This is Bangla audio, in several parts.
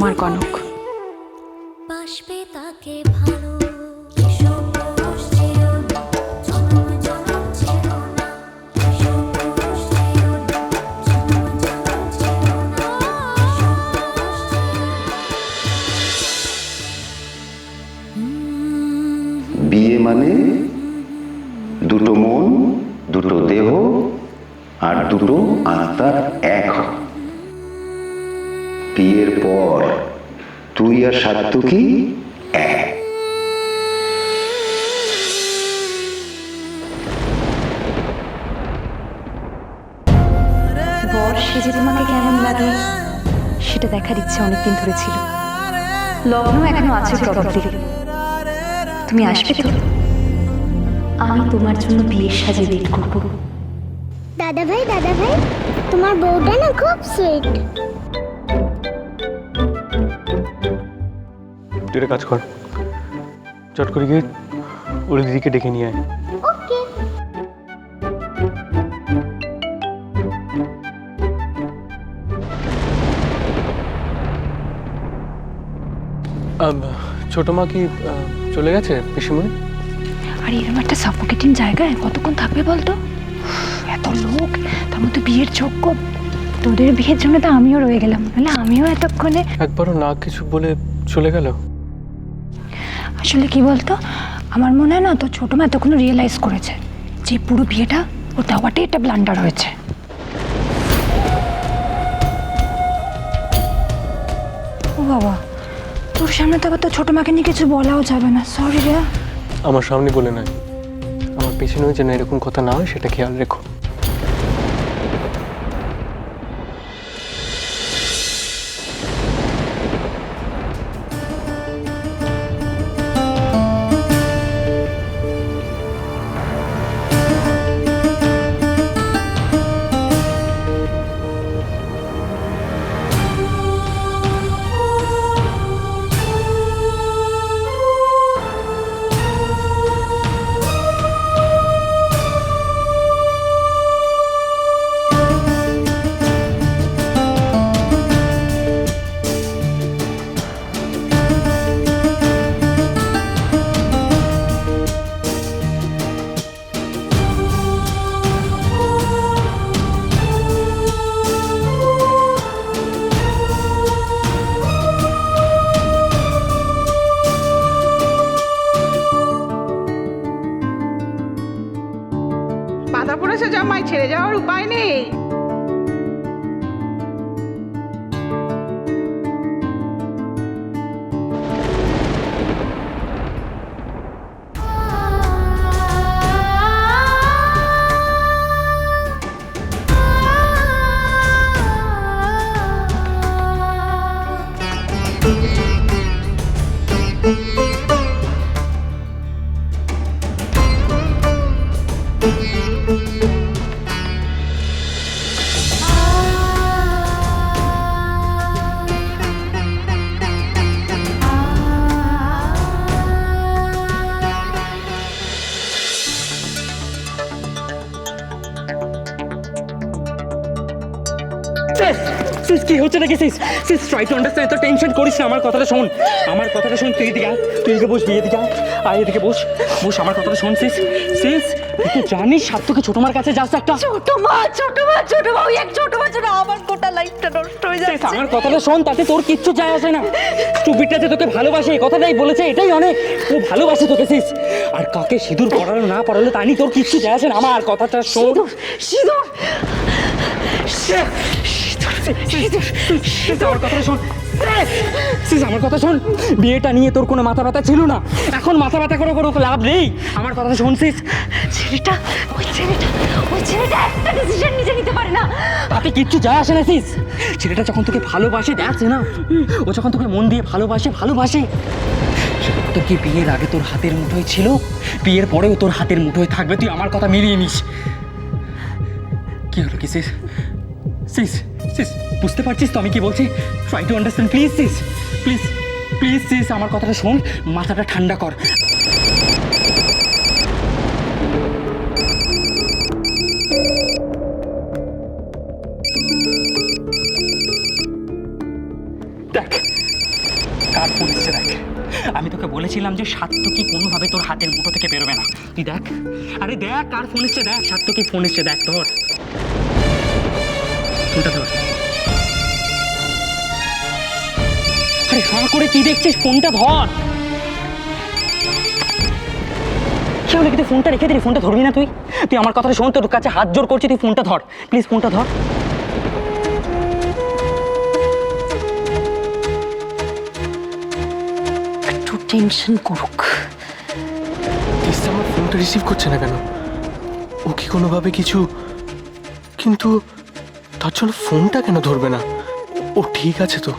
কনক। বাসবে তাকে ভালো না। হুম, বিয়ে মানে দুটো মন দুটো দেহ আর দুটো আত্মার বিয়ের পর তুই আর সাত্তকী এক। বর সেজে তোমাকে কেমন লাগে? সেটা দেখার ইচ্ছে অনেকদিন ধরে ছিল। লগ্ন এখনও আছে তুমি আসবে তো? আমি তোমার জন্য বিয়ের সাজে ওয়েট করব। দাদা ভাই দাদা ভাই তোমার বউটা না খুব সুইট তুই একটা কাজ কর। চট করে গিয়ে ওর দিদিকে ডেকে নিয়ে আয়। ছোট মা কি চলে গেছে পিসিমণি? আর এরকম একটা সাফোকেটিং জায়গায় কতক্ষণ থাকবে বলতো? এত লোক তার মধ্যে বিয়ের যোগ্য। তোদের বিয়ের জন্য তো আমিও রয়ে গেলাম নাহলে আমিও এতক্ষণে একবারও না কিছু বলে চলে গেল? আসলে কি বলতো? আমার মনে হয় না তো ছোটো মা এতক্ষণ রিয়েলাইজ করেছে যে পুরো বিয়েটা ও দেওয়াটাই একটা ব্লান্ডার হয়েছে। ও বাবা, তোর সামনে তো আবার তো ছোটো মাকে নিয়ে কিছু বলাও যাবে না। সরি রে। আমার সামনে বলে নাই। আমার পেছনেও যেন এরকম কথা না হয়, সেটা খেয়াল রেখো। সিস সিস কি হচ্ছে নাকি sis sis try to understand তো টেনশন করিস না আমার কথাটা শোন। আমার কথাটা শোন তুই এদিকে তুই এদিকে বস বিয়ে দিকে আয় আয় এদিকে বস বস আমার কথাটা শোন সিস সিস তুই জানিস সাত্তকে ছোট মার কাছে যাস একটা? ছোট মা ছোট মা ছোট মা ওই এক ছোট মা ছোট আমার গোটা লাইফটা নষ্ট হয়ে সিস আমার কথাটা শোন তাতে তোর কিচ্ছু যায় আসে না। স্টুপিডটা যে তোকে ভালোবাসে এই কথাটাই বলেছে এটাই অনেক। ও ভালোবাসে তোকে সিস আর কাকে সিঁদুর পড়ালো না পড়ালো তা নিয়ে তোর কিচ্ছু যায় আসে না। আমার কথাটা শোন। সিঁদুর সিস, আমার কথা শোন। সিস, আমার কথা শোন। বিয়েটা নিয়ে তোর কোনো মাথা ব্যথা ছিল না? এখন মাথা ব্যথা করে কোনো লাভ নেই। আমার কথা শোন সিস ছেলেটা ওই ছেলেটা ওই ছেলেটা একটা ডিসিশন নিজে নিতে পারে না। তাতে কিচ্ছু যায় আসে না সিস ছেলেটা যখন তোকে ভালোবাসে দেখছে না। ও যখন তোকে মন দিয়ে ভালোবাসে ভালোবাসে। তো কি বিয়ের আগে তোর হাতের মুঠোয় ছিল? বিয়ের পরেও তোর হাতের মুঠোয় থাকবে তুই আমার কথা মিলিয়ে নিস। কি হলো কি সিস সিস সিস বুঝতে পারছিস তো আমি কি বলছি? Try to understand please sis please please sis আমার কথাটা শোন, মাথাটা ঠান্ডা কর। দেখ, কার ফোন দেখ। আমি তোকে বলেছিলাম যে সাত্তকি কোনোভাবে তোর হাতের মুঠো থেকে বেরোবে না। তুই দেখ, আরে দেখ, কার ফোন এসছে? দেখ সাত্তকি ফোন এসছে, দেখ ধর ফোনটা ধর। আরে হাঁ করে কি দেখছিস? ফোনটা ধর। কি হলো ফোনটা রেখে দিলি? ফোনটা ধরবি না তুই? তুই আমার কথাটা শোন, তোর কাছে হাত জোর করছি, তুই ফোনটা ধর। প্লিজ ফোনটা ধর। একটু টেনশন করুক। তিস্তা আমার ফোনটা রিসিভ করছে না কেন? ও কি কোনোভাবে কিছু কিন্তু তার জন্য ফোনটা কেন ধরবে না? ও ঠিক আছে তো।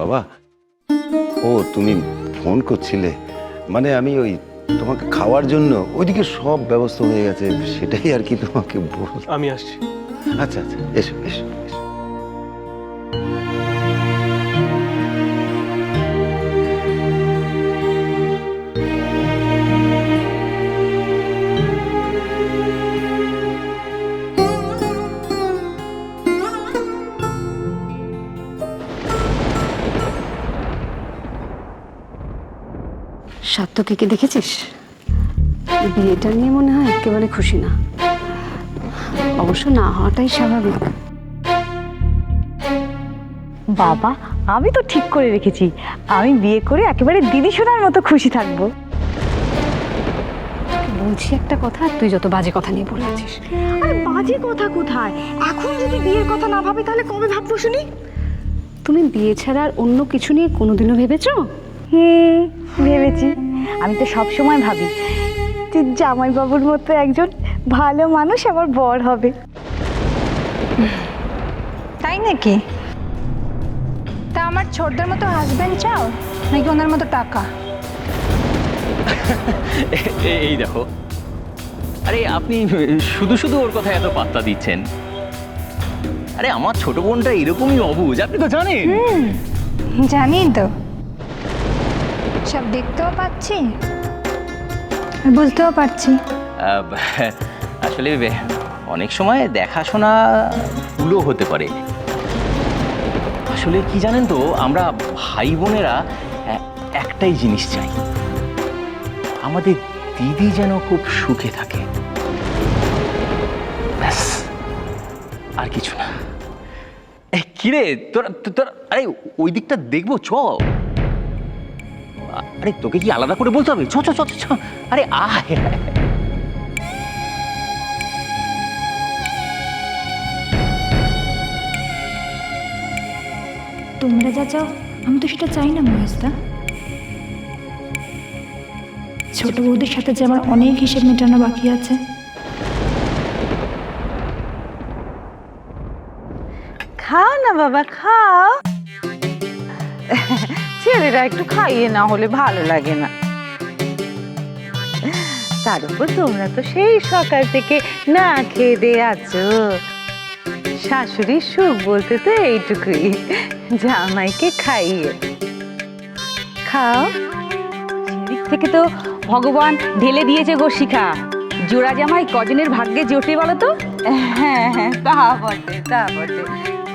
বাবা ও তুমি ফোন করছিলে। মানে আমি ওই তোমাকে খাওয়ার জন্য ওইদিকে সব ব্যবস্থা হয়ে গেছে সেটাই আর কি তোমাকে বল আমি আসছি। আচ্ছা আচ্ছা এসো এসো। এসো সাত্তকে দেখেছিস? বিয়েটা নিয়ে মনে হয় একেবারে খুশি না। অবশ্য না হওয়াটাই স্বাভাবিক। বাবা আমি তো ঠিক করে রেখেছি। আমি বিয়ে করে একেবারে দিদি শোনার মতো খুশি থাকব। বলছি একটা কথা তুই যত বাজে কথা নিয়ে পড়ে আছিস আরে বাজে কথা কোথায়? এখন যদি বিয়ের কথা না ভাবি তাহলে কবে ভাববো শুনি? তুমি বিয়ে ছাড়া আর অন্য কিছু নিয়ে কোনোদিনও ভেবেছো? হুম ভেবেছি। আমি তো সব সময় ভাবি যে জামাইবাবুর মতো একজন ভালো মানুষ আমার বর হবে। তাই নাকি? তা আমার ছোটদের মতো হাজবেন্ড চাও? নাকি ওনার মতো টাকা? এই দেখো। আরে আপনি শুধু শুধু ওর কথা এত পাত্তা দিচ্ছেন। আরে আমার ছোট বোনটা এরকমই অবুজ আপনি তো জানেন। জানি তো। সব দেখতেও পাচ্ছি? আর বুঝতেও পারছি। আহ, আসলে বে- অনেক সময় দেখাশোনা ভুলও হতে পারে। আসলে কি জানেন তো আমরা ভাই বোনেরা এ- একটাই জিনিস চাই। আমাদের দিদি যেন খুব সুখে থাকে। ব্যাস আর কিছু না। এ, কিরে? তোর তোর আরে ওই দিকটা দেখব চ আরে তোকে কি আলাদা করে বলতে হবে? চ চ চ আরে আয় তোমরা যা চাও আমি তো সেটা চাই না মহেশদা। ছোট বৌদির সাথে যে আমার অনেক হিসেব মেটানো বাকি আছে। খাও না বাবা খাও। ছেলেরা একটু খাইয়ে না হলে ভালো লাগে না। তার উপর তোমরা তো সেই সকাল থেকে না খেয়ে দিয়ে আছো। শাশুড়ির সুখ বলতে তো এইটুকুই, জামাইকে খাইয়ে। খাও। দিক থেকে তো ভগবান ঢেলে দিয়েছে গো শিখা। জোড়া জামাই কজনের ভাগ্যে জোটে বলো তো? হ্যাঁ হ্যাঁ তা বটে তা বটে।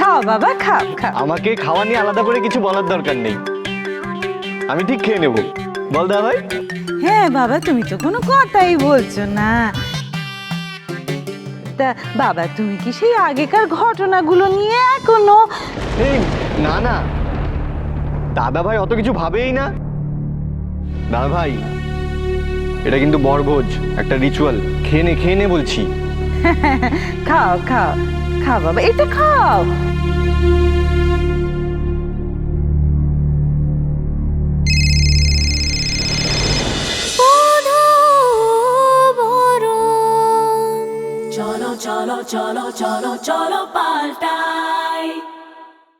খাও বাবা খাও খাও। আমাকে খাওয়া নিয়ে আলাদা করে কিছু বলার দরকার নেই। আমি ঠিক খেয়ে নেব। বল দা ভাই। হ্যাঁ বাবা তুমি তো কোনো কথাই বলছো না। তা বাবা তুমি কি সেই আগেকার ঘটনাগুলো নিয়ে এখনও এই না না। দাদা ভাই অত কিছু ভাবেই না। দাদা ভাই এটা কিন্তু বরভোজ একটা রিচুয়াল খেয়ে নে খেয়ে নে বলছি। খাও খাও। খাও বাবা এটা খাও। চলো চলো চলো চলো চলো পাল্টাই।